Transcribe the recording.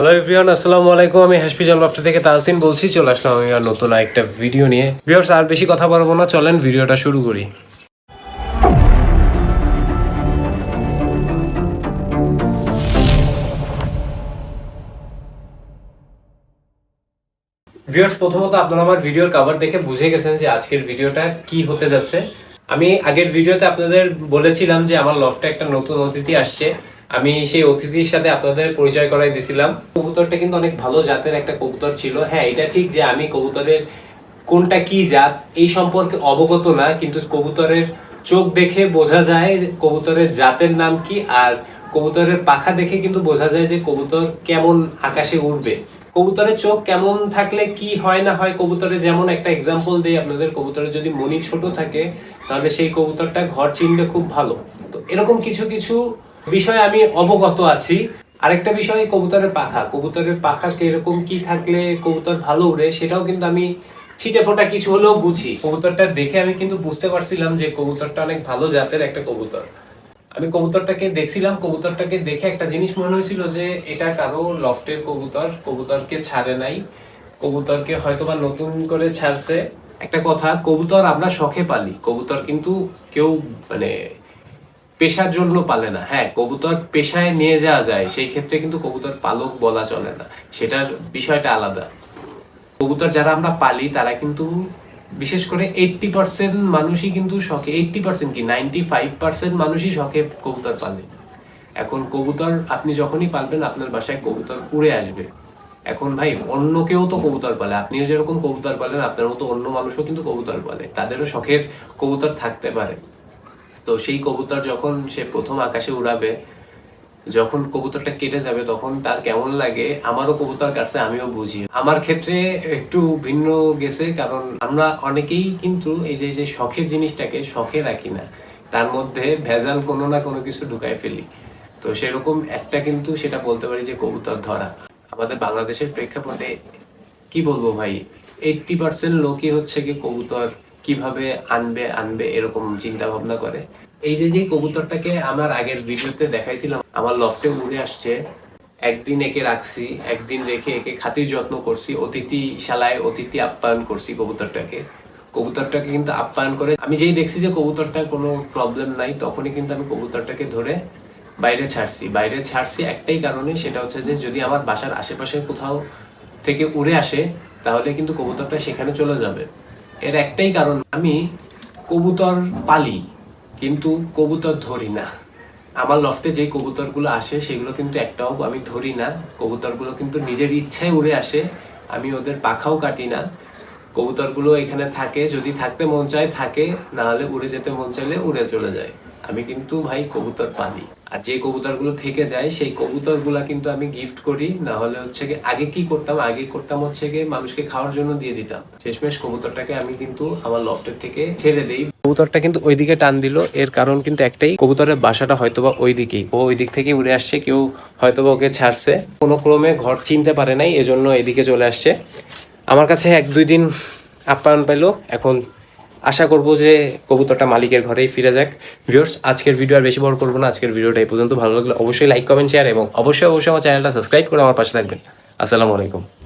Hello everyone আসসালামু আলাইকুম। আমি হ্যাশপিজন লফট থেকে তাহসিন বলছি। চলে আসলাম আমি আর নতুন একটা ভিডিও নিয়ে। ভিউয়ার্স আর বেশি কথা বলব না। চলেন ভিডিওটা শুরু করি। ভিউয়ার্স প্রথমত আপনারা আমার ভিডিওর কভার দেখে বুঝে গেছেন যে আজকের ভিডিওটা কি হতে যাচ্ছে। আমি আগের ভিডিওতে আপনাদের বলেছিলাম যে আমার লফটে একটা নতুন অতিথি আসছে। আমি সেই অতিথির সাথে আপনাদের পরিচয় করাই দিছিলাম। কবুতরটা কিন্তু অনেক ভালো জাতের একটা কবুতর ছিল। হ্যাঁ এটা ঠিক যে আমি কবুতরের কোনটা কি জাত এই সম্পর্কে অবগত না, কিন্তু কবুতরের চোখ দেখে বোঝা যায় কবুতরের জাতের নাম কি, আর কবুতরের পাখা দেখে কিন্তু বোঝা যায় যে কবুতর কেমন আকাশে উড়বে। কবুতরের চোখ কেমন থাকলে কি হয় না হয়, কবুতরের যেমন একটা এক্সাম্পল দেই আপনাদের, কবুতরের যদি মনি ছোট থাকে, তাহলে সেই কবুতরটা ঘর চিনবে খুব ভালো। তো এরকম কিছু কিছু বিষয়ে আমি অবগত আছি। আরেকটা বিষয়, কবুতরের পাখা। কবুতরের পাখা কীরকম কি থাকলে কবুতর ভালো উড়ে, সেটাও কিন্তু আমি ছিটে ফোটা কিছু হলেও বুঝি। কবুতরটা দেখে আমি কিন্তু বুঝতে পারছিলাম যে কবুতরটা অনেক ভালো জাতের একটা কবুতর। আমি কবুতরটাকে দেখছিলাম, কবুতরটাকে দেখে একটা জিনিস মনে হয়েছিল যে এটা কারও লফটের কবুতর, কবুতরকে ছাড়ে নাই। কবুতরকে হয়তো বা নতুন করে ছাড়ছে। একটা কথা, কবুতর আমরা শখে পালি। কবুতর কিন্তু কেউ মানে পেশার জন্য পালে না। হ্যাঁ কবুতর পেশায় নিয়ে যাওয়া যায়, সেই ক্ষেত্রে কিন্তু কবুতর পালক বলা চলে না। সেটার বিষয়টা আলাদা। কবুতর যারা আমরা পালি, তারা কিন্তু বিশেষ করে এইটটি পার্সেন্ট মানুষই কিন্তু শখে এইটটি পার্সেন্ট কি নাইনটি ফাইভ পার্সেন্ট মানুষই শখে কবুতর পালে। এখন কবুতর আপনি যখনই পালবেন, আপনার বাসায় কবুতর উড়ে আসবে। এখন ভাই, অন্য কেউ তো কবুতর পালে, আপনিও যেরকম কবুতর পালেন আপনার মতো অন্য মানুষও কিন্তু কবুতর পালে। তাদেরও শখের কবুতর থাকতে পারে। তো সেই কবুতর যখন সে প্রথম আকাশে উড়াবে, যখন কবুতরটা কেটে যাবে, তখন তার কেমন লাগে আমারও কবুতর কাটছে, আমিও বুঝি। আমার ক্ষেত্রে একটু ভিন্ন গেছে, কারণ আমরা অনেকেই কিন্তু এই যে যে শখের জিনিসটাকে শখে রাখি না, তার মধ্যে ভেজাল কোনো না কোনো কিছু ঢুকাই ফেলি। তো সেরকম একটা কিন্তু সেটা বলতে পারি যে কবুতর ধরা। আমাদের বাংলাদেশের প্রেক্ষাপটে কি বলব ভাই? এইটটি পার্সেন্ট লোকই হচ্ছে কি কবুতর কীভাবে আনবে আনবে এরকম চিন্তা ভাবনা করে। এই যে যে কবুতরটাকে আমার আগের ভিডিওতে দেখাইছিলাম, আমার লফটে উড়ে আসছে, একদিন একে রাখছি, একদিন রেখে একে খাতির যত্ন করছি, অতিথি শালায় অতিথি আপ্যায়ন করছি কবুতরটাকে। কবুতরটাকে কিন্তু আপ্যায়ন করে, আমি যেই দেখছি যে কবুতরটার কোনো প্রবলেম নাই, তখনই কিন্তু আমি কবুতরটাকে ধরে বাইরে ছাড়ছি। বাইরে ছাড়ছি একটাই কারণে, সেটা হচ্ছে যে যদি আমার বাসার আশেপাশে কোথাও থেকে উড়ে আসে, তাহলে কিন্তু কবুতরটা সেখানে চলে যাবে। এর একটাই কারণ, আমি কবুতর পালি, কিন্তু কবুতর ধরি না। আমার লফটে যে কবুতরগুলো আসে, সেগুলো কিন্তু একটাও আমি ধরি না। কবুতরগুলো কিন্তু নিজের ইচ্ছায় উড়ে আসে, আমি ওদের পাখাও কাটি না। কবুতরগুলো এখানে থাকে, যদি থাকতে মন চায়, থাকে নাহলে উড়ে যেতে মন চাইলে উড়ে চলে যায়। আমি কিন্তু ভাই কবুতর পালি। আর যে কবুতরগুলো থেকে যায়, সেই কবুতরগুলা কিন্তু আমি গিফট করি না হলে হচ্ছে কি আগে কি করতাম? আগে করতাম হচ্ছে কি মানুষকে খাওয়ার জন্য দিয়ে দিতাম। শেষমেশ কবুতরটাকে আমি কিন্তু আমার লফটের থেকে ছেড়ে দেই। কবুতরটা কিন্তু ওইদিকে টান দিল। এর কারণ কিন্তু একটাই, কবুতরের বাসাটা হয়তোবা ওই দিকেই ও ওই দিক থেকে উড়ে আসছে, কেউ হয়তোবা ওকে ছাড়ছে। কোনো ক্রমে ঘর চিনতে পারে নাই, এজন্য এদিকে চলে আসছে। আমার কাছে এক দুই দিন আপ্যায়ন পেল, এখন আশা করব যে কবুতরটা মালিকের ঘরেই ফিরে যাক। ভিউর্স আজকের ভিডিও আর বেশি বড় করব না। আজকের ভিডিওটা এই পর্যন্ত ভালো লাগলে অবশ্যই লাইক কমেন্ট শেয়ার এবং অবশ্যই অবশ্যই আমার চ্যানেলটা সাবস্ক্রাইব করে আমার পাশে থাকবেন। আসসালামু আলাইকুম।